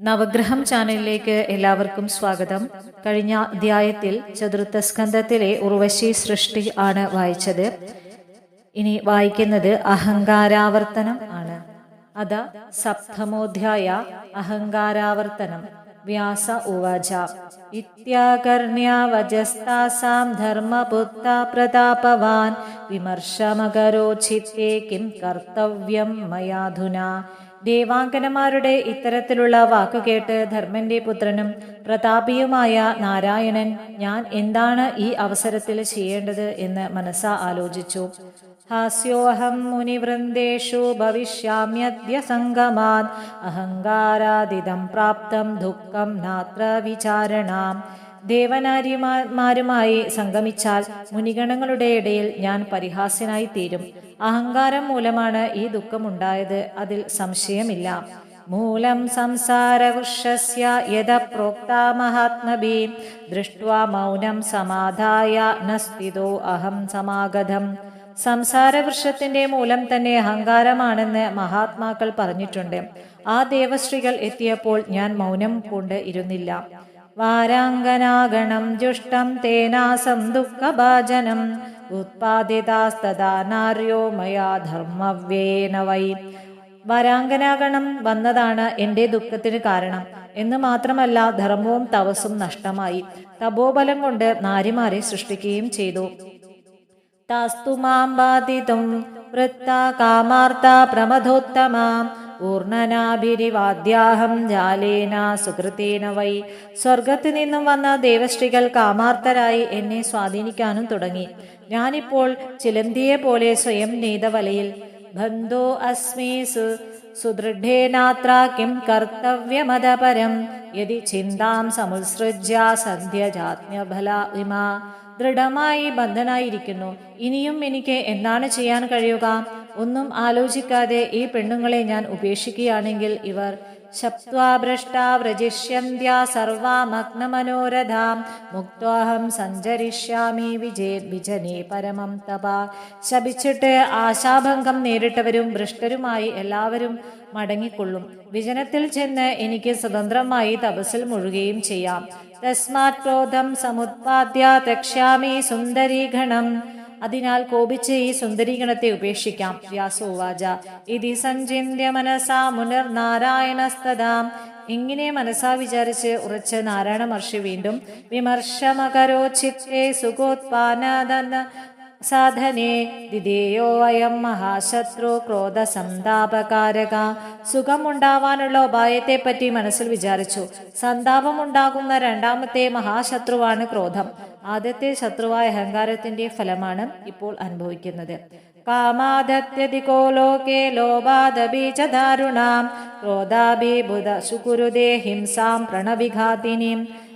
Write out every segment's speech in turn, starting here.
നവഗ്രഹം ചാനലിലേക്ക് എല്ലാവർക്കും സ്വാഗതം. കഴിഞ്ഞ അധ്യായത്തിൽ ചതുർത്ഥ സ്കന്ധത്തിലെ ഉർവശി സൃഷ്ടി ആണ് വായിച്ചത്. ഇനി വായിക്കുന്നത് അഹങ്കാരാവർത്തനം ആണ്. അത സപ്തമോധ്യായ അഹങ്കാരാവർത്തനം. വ്യാസ ഉവാച. ഇത്യാകർണ്യാവജസ്താസാം ധർമ്മപുത്ത പ്രതാപവാൻ. വിമർശമകരോചിത്തേ കിം കർത്തവ്യം മയാധുന. ദേവാങ്കനമാരുടെ ഇത്തരത്തിലുള്ള വാക്കുകേട്ട് ധർമ്മന്റെ പുത്രനും പ്രതാപിയുമായ നാരായണൻ ഞാൻ എന്താണ് ഈ അവസരത്തിൽ ചെയ്യേണ്ടത്? എന്ന് മനസ്സാ ആലോചിച്ചു. ഹാസ്യോഹം മുനിവൃന്ദേഷു ഭവിഷ്യാമ്യദ്യ സംഗമാത് അഹങ്കാരാതിതം പ്രാപ്തം ദുഃഖം നാത്ര വിചാരണാം. ദേവനാര്യമാരുമായി സംഗമിച്ചാൽ മുനിഗണങ്ങളുടെ ഇടയിൽ ഞാൻ പരിഹാസ്യനായി തീരും അഹങ്കാരം മൂലമാണ് ഈ ദുഃഖമുണ്ടായത്. അതിൽ സംശയമില്ല. മൂലം സംസാരവൃക്ഷസ്യ യഥ പ്രോക്ത മഹാത്മഭീ ദൃഷ്ട്വാ മൗനം സമാധായ നസ്ഥിതോ അഹം സമാഗതം. സംസാരവൃക്ഷത്തിന്റെ മൂലം തന്നെ അഹങ്കാരമാണെന്ന് മഹാത്മാക്കൾ പറഞ്ഞിട്ടുണ്ട്. ആ ദേവശ്രീകൾ എത്തിയപ്പോൾ ഞാൻ മൗനം കൊണ്ട് ഇരുന്നില്ല. വാരാങ്കനാഗണം ജുഷ്ടം തേനാസം ദുഃഖഭാജനം. ഉത്പാദിതാസ്തദാ നാര്യോ മയാ ധർമ്മവ്യേന വൈ. വരാങ്കനാകണം വന്നതാണ് എന്റെ ദുഃഖത്തിന് കാരണം. എന്ന് മാത്രമല്ല ധർമ്മവും തവസും നഷ്ടമായി. തപോബലം കൊണ്ട് നാരിമാരെ സൃഷ്ടിക്കുകയും ചെയ്തു. താസ്തു മാം ബാധിതും വൃത്ത കാമാർത്ത ജാലേന സുഹൃത്തേന വൈ. സ്വർഗത്തു നിന്നും വന്ന ദേവശ്രീകൾ കാമാർത്തരായി എന്നെ സ്വാധീനിക്കാനും തുടങ്ങി. ഞാനിപ്പോൾ ചിലന്തിയെ പോലെ സ്വയം നെയ്ത വലയിൽ ബന്ധോ അസ്മി സു സുദൃഢേനാത്ര കിം കർത്തവ്യമതപരം യതി ചിന്താം സമുത്സൃജ്യ സന്ധ്യജാത്മ്യഫല വിമ. ദൃഢമായി ബന്ധനായിരിക്കുന്നു. ഇനിയും എനിക്ക് എന്താണ് ചെയ്യാൻ കഴിയുക? ഒന്നും ആലോചിക്കാതെ ഈ പെണ്ണുങ്ങളെ ഞാൻ ഉപേക്ഷിക്കുകയാണെങ്കിൽ ഇവർ ശപ്വാഭ്രഷ്ടാ വ്രജിഷ്യന്ത്യ സർവാമഗ്നമനോരഥാം. മുക്തോഹം സഞ്ചരിഷ്യാമി വിജയ വിജനെ പരമം തപ. ശപിച്ചിട്ട് ആശാഭംഗം നേരിട്ടവരും ഭ്രഷ്ടരുമായി എല്ലാവരും മടങ്ങിക്കൊള്ളും. വിജനത്തിൽ ചെന്ന് എനിക്ക് സ്വതന്ത്രമായി തപസ്സിൽ മുഴുകുകയും ചെയ്യാം. തസ്മാത് ക്രോധം സമുത്പാദ്യ തക്ഷ്യാമി സുന്ദരീഗണം അതിനാൽ കോപിച്ച് ഈ സുന്ദരീഗണത്തെ ഉപേക്ഷിക്കാം. വ്യാസോവാച ഇതി സഞ്ചിന്യ മനസാ മുനർ നാരായണസ്തദാം ഇങ്ങനെ മനസ്സാ വിചാരിച്ച് ഉറച്ച് നാരായണ മഹർഷി വീണ്ടും വിമർശമകരോ ചിത്തേ സുഖോത്പാനദന സാധനേ ദിദേയോ അയം മഹാശത്രു ക്രോധ സന്താപകാരക സുഖമുണ്ടാവാനുള്ള ഉപായത്തെ പറ്റി മനസ്സിൽ വിചാരിച്ചു. സന്താപമുണ്ടാകുന്ന രണ്ടാമത്തെ മഹാശത്രുവാണ് ക്രോധം. ആദ്യത്തെ ശത്രുവായ അഹങ്കാരത്തിന്റെ ഫലമാണ് ഇപ്പോൾ അനുഭവിക്കുന്നത്.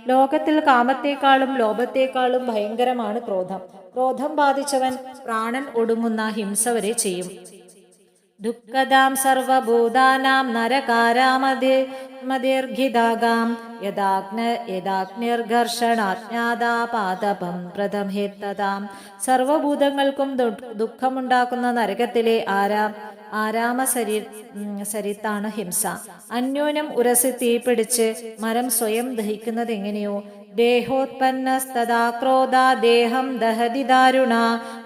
ലോകത്തിൽ കാമത്തെക്കാളും ലോഭത്തെക്കാളും ഭയങ്കരമാണ് ക്രോധം. ക്രോധം ബാധിച്ചവൻ പ്രാണൻ ഒടുങ്ങുന്ന ഹിംസ വരെ ചെയ്യും. ദുഃഖദാം സർവഭൂതാനാം നരകാരാമതി മതിർഘിതാകാം യഥാഗ്ന യഥാഗ്നിർഘർഷണാജ്ഞാതാപാതപം പ്രഥമേത്തതാം. സർവഭൂതങ്ങൾക്കും ദുഃഖമുണ്ടാക്കുന്ന നരകത്തിലെ ആരാ ആരാമ സരി സരിത്താണ് ഹിംസ. അന്യോന്യം ഉരസി തീപിടിച്ച് മരം സ്വയം ദഹിക്കുന്നത് എങ്ങനെയോ ദേഹോത്പന്നസ്തദാ ക്രോധ ദേഹം ദഹതി ദാരുണ.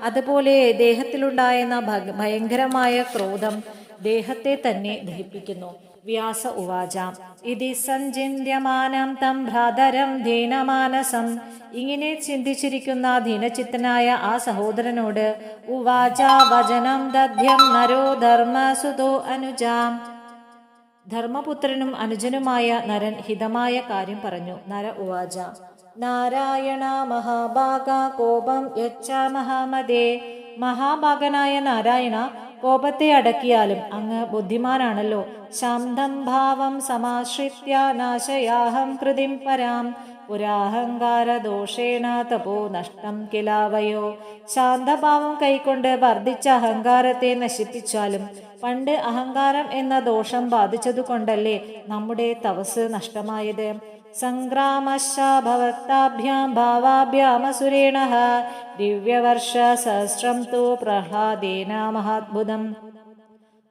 അതുപോലെ ദേഹത്തിലുണ്ടായിരുന്ന ഭയങ്കരമായ ക്രോധം ദേഹത്തെ തന്നെ ദഹിപ്പിക്കുന്നു. വ്യാസ ഉവാച. ഇതി സഞ്ചിന്യമാനം തം ഭ്രാതരം ദീനമാനസം. ഇങ്ങനെ ചിന്തിച്ചിരിക്കുന്ന ദീനചിത്തനായ ആ സഹോദരനോട് ഉവാച വചനം ദധ്യം നരോ ധർമ്മസുതോ അനുജാം. ധർമ്മപുത്രനും അനുജനുമായ നരൻ ഹിതമായ കാര്യം പറഞ്ഞു. നര ഉവാച. നാരായണ മഹാഭാഗ കോപം യച്ച മഹാമതേ. മഹാഭാഗനായ നാരായണ കോപത്തെ അടക്കിയാലും അങ്ങ് ബുദ്ധിമാനാണല്ലോ. ശാന്തം ഭാവം സമാശ്രിത്യ നാശയാഹം കൃതിം പരാം. പുരാഹങ്കാര ദോഷേണ തപോ നഷ്ടം കിലാവയോ. ശാന്തഭാവം കൈക്കൊണ്ട് വർദ്ധിച്ച അഹങ്കാരത്തെ നശിപ്പിച്ചാലും പണ്ട് അഹങ്കാരം എന്ന ദോഷം ബാധിച്ചതുകൊണ്ടല്ലേ നമ്മുടെ തപസ് നഷ്ടമായത്? ഭാവാഭ്യാമസുരേണ ദിവ്യവർഷ സഹസ്രം തു പ്രഹ്ലാദേന മഹാത്ഭുതം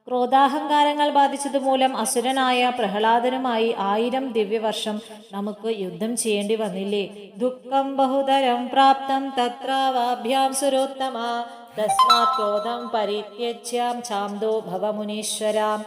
ക്രോധാഹങ്കാരങ്ങൾ ബാധിച്ചതുമൂലം അസുരനായ പ്രഹ്ലാദനുമായി ആയിരം ദിവ്യവർഷം നമുക്ക് യുദ്ധം ചെയ്യേണ്ടി വന്നില്ലേ? ദുഃഖം ബഹുതരം പ്രാപ്തം തത്രാവാഭ്യാം സുരോത്തമ. തസ്മാത് ക്രോധം പരിത്യജ്യാം ചാന്തോ ഭവമുനീശ്വരാം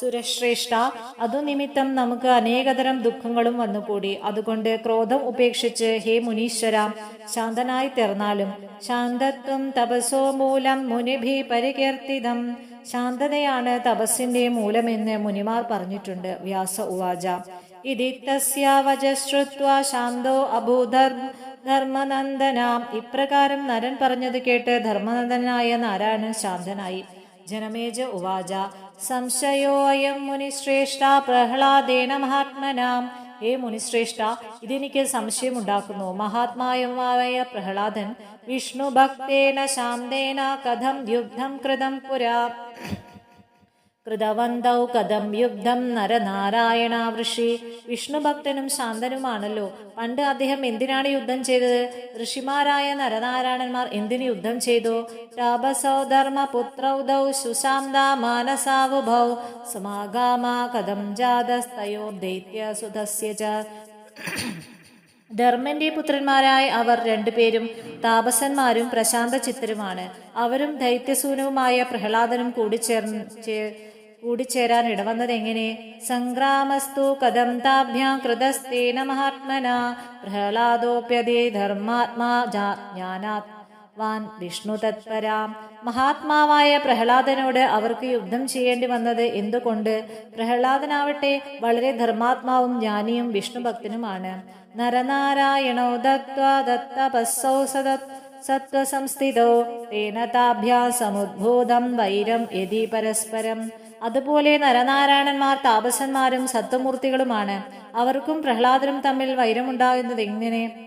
സുരശ്രേഷ്ഠ അതു നിമിത്തം നമുക്ക് അനേകതരം ദുഃഖങ്ങളും വന്നുകൂടി. അതുകൊണ്ട് ക്രോധം ഉപേക്ഷിച്ച് ഹേ മുനീശ്വര ശാന്തനായി തീർന്നാലും ശാന്തത്വം തപസോ മൂലം മുനിഭി പരികീർത്തിതം. ശാന്തതയാണ് തപസ്സിന്റെ മൂലമെന്ന് മുനിമാർ പറഞ്ഞിട്ടുണ്ട്. വ്യാസ ഉവാച. ഇതി തസ്യാവചശ്രുത്വ ശാന്തോ അഭൂധർ ധർമ്മനന്ദന. ഇപ്രകാരം നരൻ പറഞ്ഞത് കേട്ട് ധർമ്മനന്ദനായ നാരായണൻ ശാന്തനായി. ജനമേജ ഉവാച. സംശയോയം മുനിശ്രേഷ്ഠ പ്രഹ്ലാദേന മഹാത്മനാം. ഹേ മുനിശ്രേഷ്ഠ ഇതെനിക്ക് സംശയമുണ്ടാക്കുന്നു. മഹാത്മായമായ പ്രഹ്ലാദൻ വിഷ്ണു ഭക്തേന ശാന്തേന കഥം യുദ്ധം കൃതം പുരാ. കൃതവന്തൗ കഥം യുദ്ധം നരനാരായണ ഋഷി. വിഷ്ണുഭക്തനും ശാന്തനുമാണല്ലോ. പണ്ട് അദ്ദേഹം എന്തിനാണ് യുദ്ധം ചെയ്തത്? ഋഷിമാരായ നരനാരായണന്മാർ എന്തിനു യുദ്ധം ചെയ്തു? താപസൗ ധർമ്മ പുത്രൗദൗ മാനസാവുഭൗ സമാഗാമ കഥം ജാതസ്തയോ ദൈത്യസുധസ്യ ധർമ്മന്റെ പുത്രന്മാരായ അവർ രണ്ടുപേരും താപസന്മാരും പ്രശാന്ത ചിത്തരുമാണ് അവരും ദൈത്യസൂനവുമായ പ്രഹ്ലാദനും കൂടിച്ചേർന്ന് ചേ- കൂടിച്ചേരാൻ ഇടവന്നത് എങ്ങനെ സംഗ്രാമസ്തു കഥം താഭ്യാം കൃതസ്തേന മഹാത്മന പ്രഹ്ലാദോപ്യതേ ധർമാത്മാ ജ്ഞാനാത്മാൻ വിഷ്ണു തത്പരാം. മഹാത്മാവായ പ്രഹ്ലാദനോട് അവർക്ക് യുദ്ധം ചെയ്യേണ്ടി വന്നത് എന്തുകൊണ്ട്? പ്രഹ്ലാദനാവട്ടെ വളരെ ധർമാത്മാവും ജ്ഞാനിയും വിഷ്ണുഭക്തനുമാണ് നരനാരായണോ ദത്വാ ദത്തപസ്സൗ സദത് സത്വസംസ്ഥിതോ തേന വൈരം യതി പരസ്പരം. അതുപോലെ നരനാരായണന്മാർ താപസന്മാരും സത്വമൂർത്തികളുമാണ്. അവർക്കും പ്രഹ്ലാദനും തമ്മിൽ വൈരമുണ്ടാകുന്നത് എങ്ങനെ?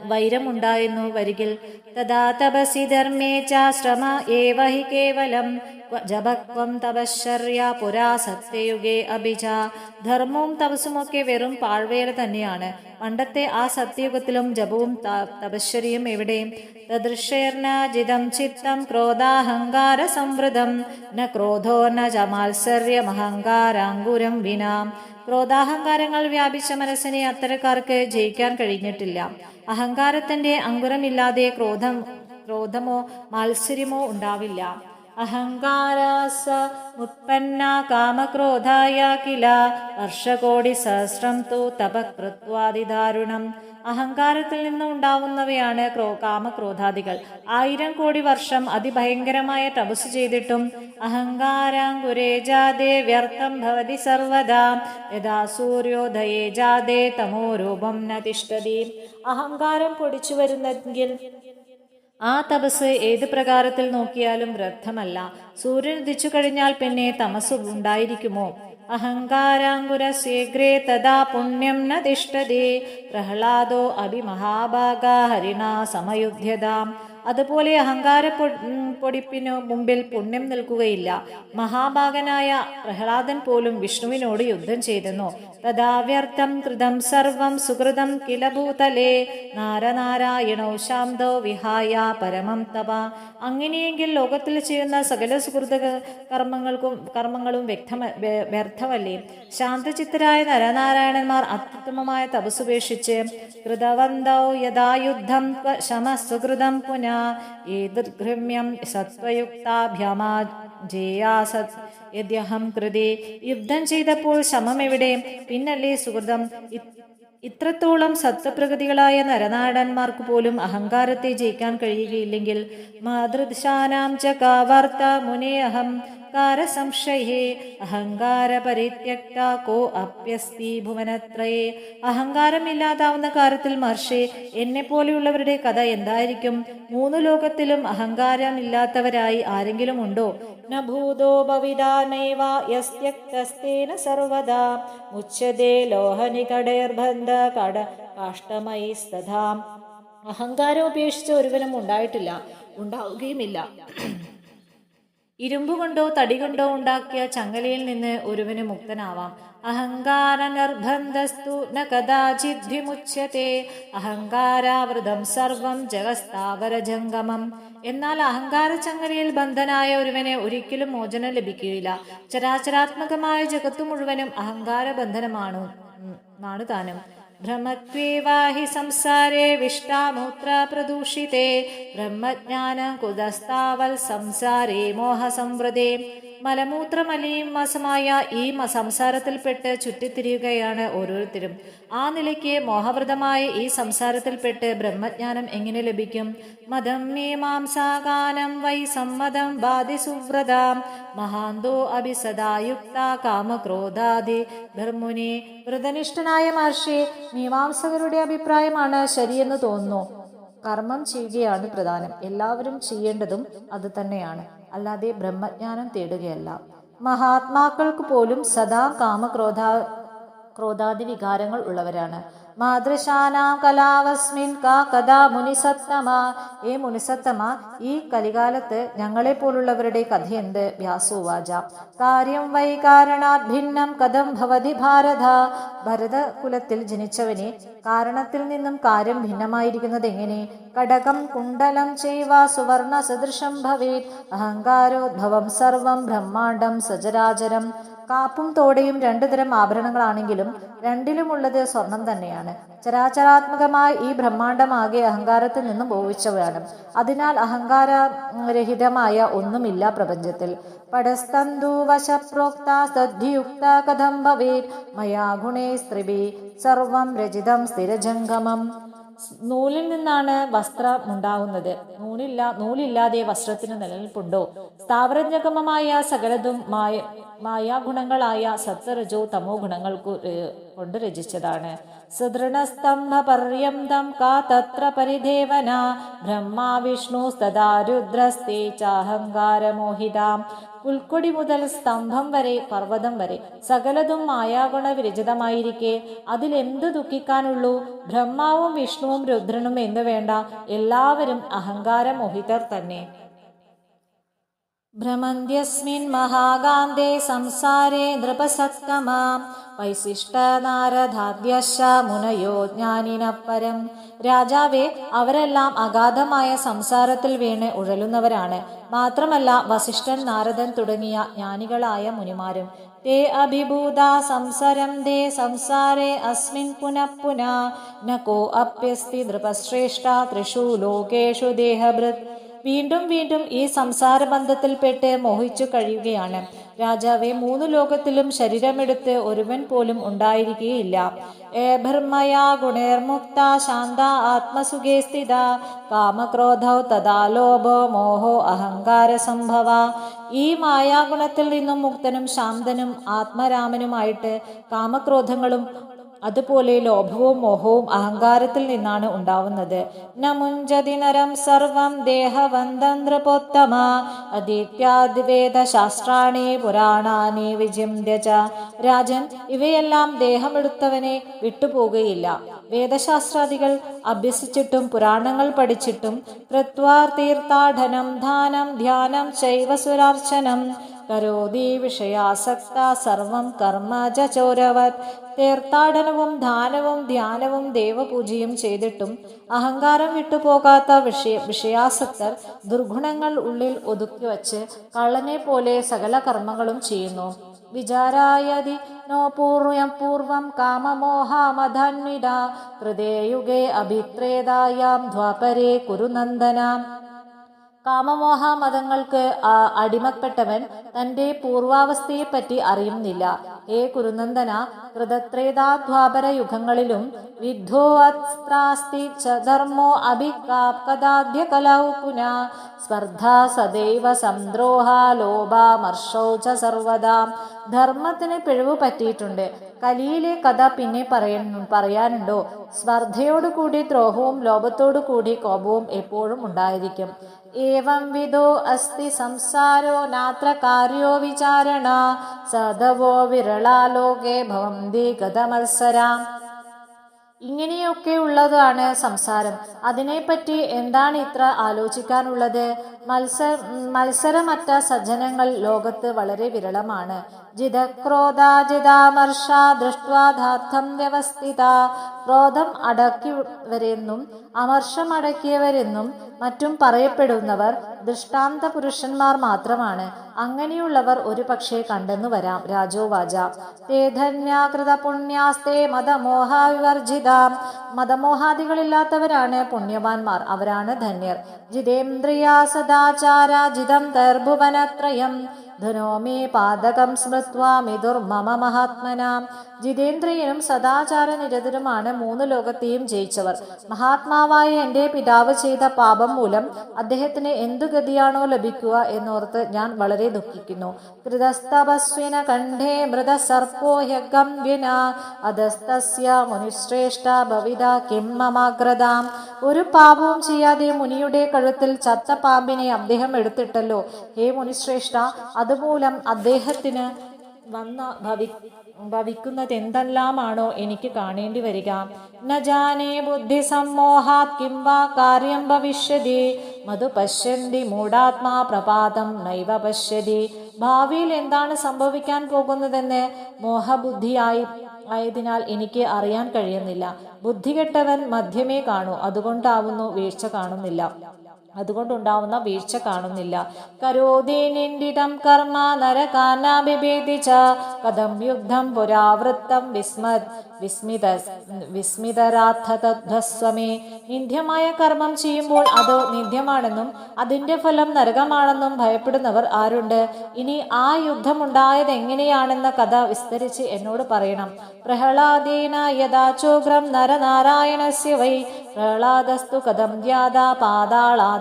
വൈരമുണ്ടായിരുന്നു വരികിൽ. തഥാ തപസി ധർമ്മേ ചാശ്രമ ഏവ ഹി കേവലം ക്വ ജപക്വം തപശ്ചര്യ പുരാ സത്യയുഗേ അഭിജ ധർമ്മവും തപസ്സുമൊക്കെ വെറും പാഴ്വേല തന്നെയാണ്. പണ്ടത്തെ ആ സത്യയുഗത്തിലും ജപവും തപശ്ചര്യയും എവിടെയും തദൃശേർണജിതം ചിത്തം ക്രോധാഹങ്കാര സംവൃതം. ന ക്രോധോ ന ച മാത്സര്യമഹങ്കാരാങ്കുരം വിനാം. ക്രോധാഹങ്കാരങ്ങൾ വ്യാപിച്ച മനസ്സിനെ അത്തരക്കാർക്ക് ജയിക്കാൻ കഴിഞ്ഞിട്ടില്ല. അഹങ്കാരത്തിന്റെ അങ്കുരമില്ലാതെ ക്രോധം ക്രോധമോ മാത്സര്യമോ ഉണ്ടാവില്ല. അഹങ്കാരാസ ഉത്പന്ന കാമക്രോധായ കില. വർഷകോടി സഹസ്രം തു തപകൃത്വാദിദാരുണം അഹങ്കാരത്തിൽ നിന്ന് ഉണ്ടാവുന്നവയാണ് ക്രോ കാമക്രോധാദികൾ. ആയിരം കോടി വർഷം അതിഭയങ്കരമായ തപസ് ചെയ്തിട്ടും അഹങ്കാരാങ്കുരേ ജാതേ വ്യർത്ഥം ഭവതി സർവദാ. യഥാ സൂര്യോദയേ ജാതേ തമോ രൂപം നതിഷ്ഠതി അഹങ്കാരം പൊടിച്ചു വരുന്നെങ്കിൽ ആ തപസ് ഏത് പ്രകാരത്തിൽ നോക്കിയാലും വ്യർത്ഥമല്ല. സൂര്യൻ ഉദിച്ചു കഴിഞ്ഞാൽ പിന്നെ തമസ് ഉണ്ടായിരിക്കുമോ? അഹങ്കാരാങ്കുര ശീഘ്രേ തഥാ പുണ്യം ന തിഷ്ടതേ പ്രഹ്ലാദോ അഭിമഹാഭാഗ ഹരിണ സമയുധ്യതാം. അതുപോലെ അഹങ്കാര പൊടിപ്പിനു മുമ്പിൽ പുണ്യം നിൽക്കുകയില്ല. മഹാഭാഗനായ പ്രഹ്ലാദൻ പോലും വിഷ്ണുവിനോട് യുദ്ധം ചെയ്തെന്നു തഥാവ്യർത്ഥം കൃതം സർവം സുഹൃതം കിലഭൂതലേ നാരനാരായണോ ശാന്തോ വിഹായ പരമം തപ അങ്ങനെയെങ്കിൽ ലോകത്തിൽ ചെയ്യുന്ന സകല സുഹൃത കർമ്മങ്ങൾക്കും കർമ്മങ്ങളും വ്യക്തമ വ്യ- വ്യർത്ഥമല്ലേ? ശാന്തചിത്തരായ നരനാരായണന്മാർ അത്യുത്തമമായ തപസ്സുപേക്ഷിച്ച് കൃതവന്തൗ യഥാ യുദ്ധം പുനഃ ശമ സുഹൃതം പുന ഏതൃമ്യം സത്വയുക്താഭ്യമാ ജേയാസത് യദ്യഹം കൃതി യുദ്ധം ചെയ്തപ്പോൾ ശമം എവിടെ പിന്നല്ലേ സുഹൃതം ഇത്രത്തോളം സത്വപ്രകൃതികളായ നരനാടന്മാർക്ക് പോലും അഹങ്കാരത്തെ ജയിക്കാൻ കഴിയുകയില്ലെങ്കിൽ മാതൃശാനാം ച മുനേ മുനേ അഹം കാര സംശയേ അഹങ്കാര പരിത്യക്ത കോ അപ്യസ്തി ഭുവനത്രയേ. അഹങ്കാരമില്ലാതാവുന്ന കാര്യത്തിൽ മഹർഷി എന്നെ പോലെയുള്ളവരുടെ കഥ എന്തായിരിക്കും? മൂന്ന് ലോകത്തിലും അഹങ്കാരമില്ലാത്തവരായി ആരെങ്കിലും ഉണ്ടോ? ന ഭൂതോ സർവദാ യസ്ത്യക്തസ്തേന ലോഹനി കടേർബന്ധ കട കട കാഷ്ടമൈസ്തഥാം. അഹങ്കാരം ഉപേക്ഷിച്ച് ഒരുവനും ഉണ്ടായിട്ടില്ല ഉണ്ടാവുകയുമില്ല. ഇരുമ്പ് കൊണ്ടോ തടി കൊണ്ടോ ഉണ്ടാക്കിയ ചങ്ങലയിൽ നിന്ന് ഒരുവന് മുക്തനാവാം. അഹങ്കാര നിർബന്ധസ്തു കഥാചിത് അഹങ്കാരാവൃതം സർവം ജഗസ്താവര ജംഗമം എന്നാൽ അഹങ്കാര ചങ്ങലയിൽ ബന്ധനായ ഒരുവനെ ഒരിക്കലും മോചനം ലഭിക്കുകയില്ല. ചരാചരാത്മകമായ ജഗത്തു മുഴുവനും അഹങ്കാര ബന്ധനമാണ് ആണ് താനും. ഭ്രമത്വേവാഹി സംസാരേ വിഷ്ടാമൂത്ര പ്രദൂഷിതേ ബ്രഹ്മജ്ഞാനം കുതസ്താവൽ സംസാരേ മോഹസംവൃതേ മലമൂത്രമലീമസമായ ഈ സംസാരത്തിൽപ്പെട്ട് ചുറ്റിത്തിരിയുകയാണ് ഓരോരുത്തരും. ആ നിലയ്ക്ക് മോഹവൃതമായ ഈ സംസാരത്തിൽപ്പെട്ട് ബ്രഹ്മജ്ഞാനം എങ്ങനെ ലഭിക്കും? മതം മീമാംസാകാനം വൈ സമ്മതം ബാധി സുവ്രതാം മഹാന്തോ അഭിസദായുക്ത കാമക്രോധാദി. ധർമുനി വ്രതനിഷ്ഠനായ മഹർഷി മീമാംസകരുടെ അഭിപ്രായമാണ് ശരിയെന്ന് തോന്നുന്നു. കർമ്മം ചെയ്യുകയാണ് പ്രധാനം. എല്ലാവരും ചെയ്യേണ്ടതും അത് തന്നെയാണ്. അല്ലാതെ ബ്രഹ്മജ്ഞാനം തേടുകയല്ല. മഹാത്മാക്കൾക്ക് പോലും സദാ കാമക്രോധ ക്രോധാദി വികാരങ്ങൾ ഉള്ളവരാണ്. മാതൃശാനാം കലാവസ്മിൻ കാ കഥാ മുനിസത്തമ. ഏ മുനിസത്തമ ഈ കലികാലത്ത് ഞങ്ങളെ പോലുള്ളവരുടെ കഥയെന്ത് വ്യാസോവാച കാര്യം വൈ കാരണാത് ഭിന്നം കഥം ഭവതി ഭാരത. ഭരതകുലത്തിൽ ജനിച്ചവനെ കാരണത്തിൽ നിന്നും കാര്യം ഭിന്നമായിരിക്കുന്നത് എങ്ങനെ? കടകം കുണ്ടലം ചെയ്വ സുവർണ സദൃശം ഭവേത്. അഹങ്കാരോദ്ഭവം സർവം ബ്രഹ്മാണ്ടം സജരാചരം കാപ്പും തോടയും രണ്ടു തരം ആഭരണങ്ങളാണെങ്കിലും രണ്ടിലുമുള്ളത് സ്വർണം തന്നെയാണ്. ചരാചരാത്മകമായ ഈ ബ്രഹ്മാണ്ടമാകെ അഹങ്കാരത്തിൽ നിന്നും ഭോവിച്ചവയാണ് അതിനാൽ അഹങ്കാരരഹിതമായ ഒന്നുമില്ല പ്രപഞ്ചത്തിൽ. പടസ്തന്തു വശപ്രോക്ത സദ്ധിയുക്ത കഥം ഭവേത്. മയാ ഗുണേ സ്ത്രീ സർവം രചിതം സ്ഥിരജംഗമം. നൂലിൽ നിന്നാണ് വസ്ത്രം ഉണ്ടാവുന്നത് നൂലില്ല നൂലില്ലാതെ വസ്ത്രത്തിന് നിലനിൽപ്പുണ്ടോ? സ്ഥാവരജകമമായ സകലതും മായ മായാഗുണങ്ങളായ സത്വരജോ തമോ ഗുണങ്ങൾ കൊണ്ട് രചിച്ചതാണ്. സുദൃഢസ്തംഭ പര്യന്തം കാ തത്ര പരിദേവന ബ്രഹ്മാ വിഷ്ണു സദാ രുദ്രസ്തേ ചാഹങ്കാരമോഹിതാം പുൽക്കൊടി മുതൽ സ്തംഭം വരെ പർവതം വരെ സകലതും മായാഗുണ വിരചിതമായിരിക്കെ. അതിലെന്ത് ദുഃഖിക്കാനുള്ളൂ? ബ്രഹ്മാവും വിഷ്ണുവും രുദ്രനും എന്ന് വേണ്ട? എല്ലാവരും അഹങ്കാരമോഹിതർ തന്നെ. മഹാകാന്തേ സംസാരേ നൃപസത്തമാം വൈശിഷ്ടനാരദാദ്യശ മുനയോ ജ്ഞാനിനപ്പരം രാജാവേ അവരെല്ലാം അഗാധമായ സംസാരത്തിൽ വീണ് ഉഴലുന്നവരാണ്. മാത്രമല്ല വസിഷ്ഠൻ നാരദൻ തുടങ്ങിയ ജ്ഞാനികളായ മുനിമാരും. തേ അഭിഭൂത സംസരം ദേ സംസാരേ അസ്മിൻ പുനഃപുന കോ അപ്യസ്തി നൃപശ്രേഷ്ഠ ത്രിഷു ലോകേഷു ദേഹഭൃത്। വീണ്ടും വീണ്ടും ഈ സംസാര ബന്ധത്തിൽപ്പെട്ട് മോഹിച്ചു കഴിയുകയാണ്. രാജാവെ മൂന്ന് ലോകത്തിലും ശരീരമെടുത്ത് ഒരുവൻ പോലും ഉണ്ടായിരിക്കുകയില്ല. ഏഭർമയാ ഗുണേർമുക്ത ശാന്ത ആത്മസുഖേ സ്ഥിത. കാമക്രോധോ തഥാ ലോഭോ മോഹോ അഹങ്കാര സംഭവ. ഈ മായാഗുണത്തിൽ നിന്നും മുക്തനും ശാന്തനും ആത്മരാമനുമായിട്ട് കാമക്രോധങ്ങളും അതുപോലെ ലോഭവും മോഹവും അഹങ്കാരത്തിൽ നിന്നാണ് ഉണ്ടാവുന്നത്. നമുഞ്ചതി നരം സർവം ദേഹവന്തന്ത്രപോത്തമ നൃപോത്തമ അദീത്യാദ്വേദ ശാസ്ത്രാണി പുരാണാനി വിജിന്യ ച. രാജൻ ഇവയെല്ലാം ദേഹമെടുത്തവനെ വിട്ടുപോകുകയില്ല. വേദശാസ്ത്രാദികൾ അഭ്യസിച്ചിട്ടും പുരാണങ്ങൾ പഠിച്ചിട്ടും കൃത്വാ തീർത്ഥാടനം ധാനം ധ്യാനം ശൈവസുരാർച്ചനം കരോതി വിഷയാസക്ത സർവം കർമ്മ ചോരവത് തീർത്ഥാടനവും ദാനവും ധ്യാനവും ദേവപൂജയും ചെയ്തിട്ടും അഹങ്കാരം വിട്ടുപോകാത്ത വിഷയ വിഷയാസക്തർ ദുർഗുണങ്ങൾ ഉള്ളിൽ ഒതുക്കി വച്ച് കള്ളനെ പോലെ സകല കർമ്മങ്ങളും ചെയ്യുന്നു. വിചാരായതി നോ പൂർവം പൂർവം കാമമോഹാമധാന്വിത ഹൃദയുഗേ അഭിത്രേതായാം ദ്വാപരേ കുരുനന്ദനാം. കാമമോഹ മതങ്ങൾക്ക് അടിമപ്പെട്ടവൻ തന്റെ പൂർവാവസ്ഥയെപ്പറ്റി അറിയുന്നില്ല. ഏ കുരുനന്ദന കൃതത്രേതാധ്വാപര യുഗങ്ങളിലും വിദ്ധോ അസ്ത്രാസ്തി ച ധർമ്മോ അഭികാപ്കദാദ്യ കലൗ സ്പർദ്ധ സദൈവ സംദ്രോഹ ലോഭാമർഷോ ച സർവദാ. ധർമ്മത്തിന് പിഴവ് പറ്റിയിട്ടുണ്ട്. കലിയിലെ കഥ പിന്നെ പറയ പറയാനുണ്ടോ? സ്പർദ്ധയോടുകൂടി ദ്രോഹവും ലോഭത്തോടു കൂടി കോപവും എപ്പോഴും ഉണ്ടായിരിക്കും. ഏവം വിധോ അസ്തി സംസാരോ നാത്ര കാര്യോ വിചാരണ സദവോ വിരളാലോകേ ഭവന്തി ഗതമത്സരാം. ഇങ്ങനെയൊക്കെ ഉള്ളതാണ് സംസാരം. അതിനെപ്പറ്റി എന്താണ് ഇത്ര ആലോചിക്കാനുള്ളത്? മത്സര മത്സരമറ്റ സജ്ജനങ്ങൾ ലോകത്ത് വളരെ വിരളമാണ്. ജിതക്രോധാജിതാമർഷ ദൃഷ്ട്വാധാർത്ഥം വ്യവസ്ഥിത. ക്രോധം അടക്കിയവരെന്നും അമർഷം അടക്കിയവരെന്നും മറ്റും പറയപ്പെടുന്നവർ ദൃഷ്ടാന്ത പുരുഷന്മാർ മാത്രമാണ്. അങ്ങനെയുള്ളവർ ഒരു പക്ഷേ കണ്ടെന്നു വരാം. രാജോവാച. തേ ധന്യാകൃത പുണ്യാസ്തേ മതമോഹാവിവർജിത. മതമോഹാദികളില്ലാത്തവരാണ് പുണ്യവാന്മാർ. അവരാണ് ധന്യർ. ജിതേന്ദ്രിയ സദാചാര ജിതം ദർഭുവനത്രയം ധനോമേ പാതകം സ്മൃത്വാ മിതുർമമ മഹാത്മനാം. ജിതേന്ദ്രിയനും സദാചാര നിരതരുമാണ് മൂന്ന് ലോകത്തെയും ജയിച്ചവർ. മഹാത്മാവായ എന്റെ പിതാവ് ചെയ്ത പാപം മൂലം അദ്ദേഹത്തിന് എന്തു ഗതിയാണോ ലഭിക്കുക എന്നോർത്ത് ഞാൻ വളരെ ദുഃഖിക്കുന്നു. ഒരു പാപവും ചെയ്യാതെ മുനിയുടെ കഴുത്തിൽ ചത്ത പാമ്പിനെ അദ്ദേഹം എടുത്തിട്ടല്ലോ. ഹേ മുനിശ്രേഷ്ഠ അതുമൂലം അദ്ദേഹത്തിന് വന്ന ഭവി ഭവിക്കുന്നത് എന്തെല്ലാമാണോ എനിക്ക് കാണേണ്ടി വരിക. നജാനേ ജാനേ ബുദ്ധി സമ്മോഹാത് കിം വാ കാര്യം ഭവിഷ്യതി. മധു പശ്യന്തി മൂഢാത്മാ പ്രപാതം നൈവ പശ്യതി. ഭാവിയിൽ എന്താണ് സംഭവിക്കാൻ പോകുന്നതെന്ന് മോഹബുദ്ധിയായി ആയതിനാൽ എനിക്ക് അറിയാൻ കഴിയുന്നില്ല. ബുദ്ധികെട്ടവൻ മധ്യമേ കാണൂ അതുകൊണ്ടാവുന്നു വീഴ്ച കാണുന്നില്ല. അതുകൊണ്ടുണ്ടാവുന്ന വീഴ്ച കാണുന്നില്ല. ച കഥം പുരാവൃത്തം നിന്ദ്യമായ കർമ്മം ചെയ്യുമ്പോൾ അത് നിന്ദ്യമാണെന്നും അതിന്റെ ഫലം നരകമാണെന്നും ഭയപ്പെടുന്നവർ ആരുണ്ട്? ഇനി ആ യുദ്ധമുണ്ടായത് എങ്ങനെയാണെന്ന കഥ വിസ്തരിച്ച് എന്നോട് പറയണം. പ്രഹ്ലാദേന യഥാചോഗ്രം നരനാരായണസ്യ വൈ. പ്രഹ്ലാദസ്തു കഥം ജ്ഞാത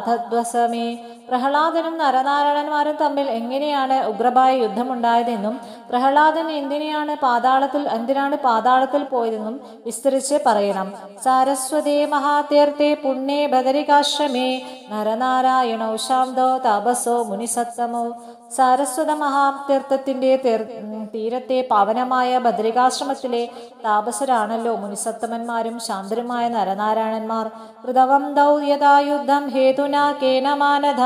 പാതാളാധധ്വസമേ പ്രഹ്ലാദനും നരനാരായണന്മാരും തമ്മിൽ എങ്ങനെയാണ് ഉഗ്രമായ യുദ്ധമുണ്ടായതെന്നും പ്രഹ്ലാദൻ എന്തിനെയാണ് പാതാളത്തിൽ എന്തിനാണ് പാതാളത്തിൽ പോയതെന്നും വിസ്തരിച്ച് പറയണം. സാരസ്വതേ മഹാതീർത്ഥേ പുണ്യേ ബദരികാശ്രമേ നരനാരായണോ ശാന്തോ തപസോ മുനിസത്തമോ. സാരസ്വത മഹാതീർത്ഥത്തിന്റെ തീർ- തീരത്തെ പാവനമായ ബദ്രികാശ്രമത്തിലെ താപസരാണല്ലോ മുനിസത്തമന്മാരും ശാന്തരുമായ നരനാരായണന്മാർ. കൃതവം ദൗര്യതായുദ്ധം ഹേതുന കേനമാനധ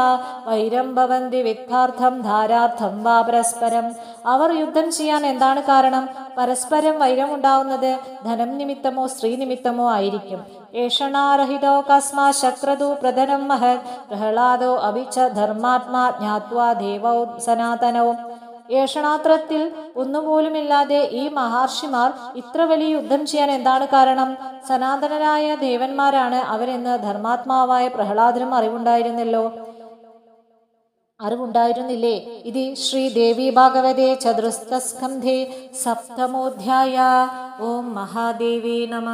വൈരം ഭവന്തി വിദ്ധാർത്ഥം ധാരാർത്ഥം വാ പരസ്പരം. അവർ യുദ്ധം ചെയ്യാൻ എന്താണ് കാരണം? പരസ്പരം വൈരമുണ്ടാവുന്നത് ധനം നിമിത്തമോ സ്ത്രീ നിമിത്തമോ ആയിരിക്കും. ഏഷണാരഹിതോ കസ്മാ ശക്രതു പ്രധനം മഹത് പ്രഹ്ലാദോ അഭിച്ച ധർമാത്മാ ജ്ഞാത്വാ ദേവോ സനാതനവും. ഏഷണാത്രത്തിൽ ഒന്നുപോലുമില്ലാതെ ഈ മഹർഷിമാർ ഇത്ര വലിയ യുദ്ധം ചെയ്യാൻ എന്താണ് കാരണം? സനാതനരായ ദേവന്മാരാണ് അവരെന്ന് ധർമാത്മാവായ പ്രഹ്ലാദനും അറിവുണ്ടായിരുന്നല്ലോ. അറിവുണ്ടായിരുന്നില്ലേ? ഇത് ശ്രീ ദേവി ഭാഗവതേ ചതുർസ്ഥസ്കന്ധേ സപ്തമോധ്യായ. ഓം മഹാദേവി നമ.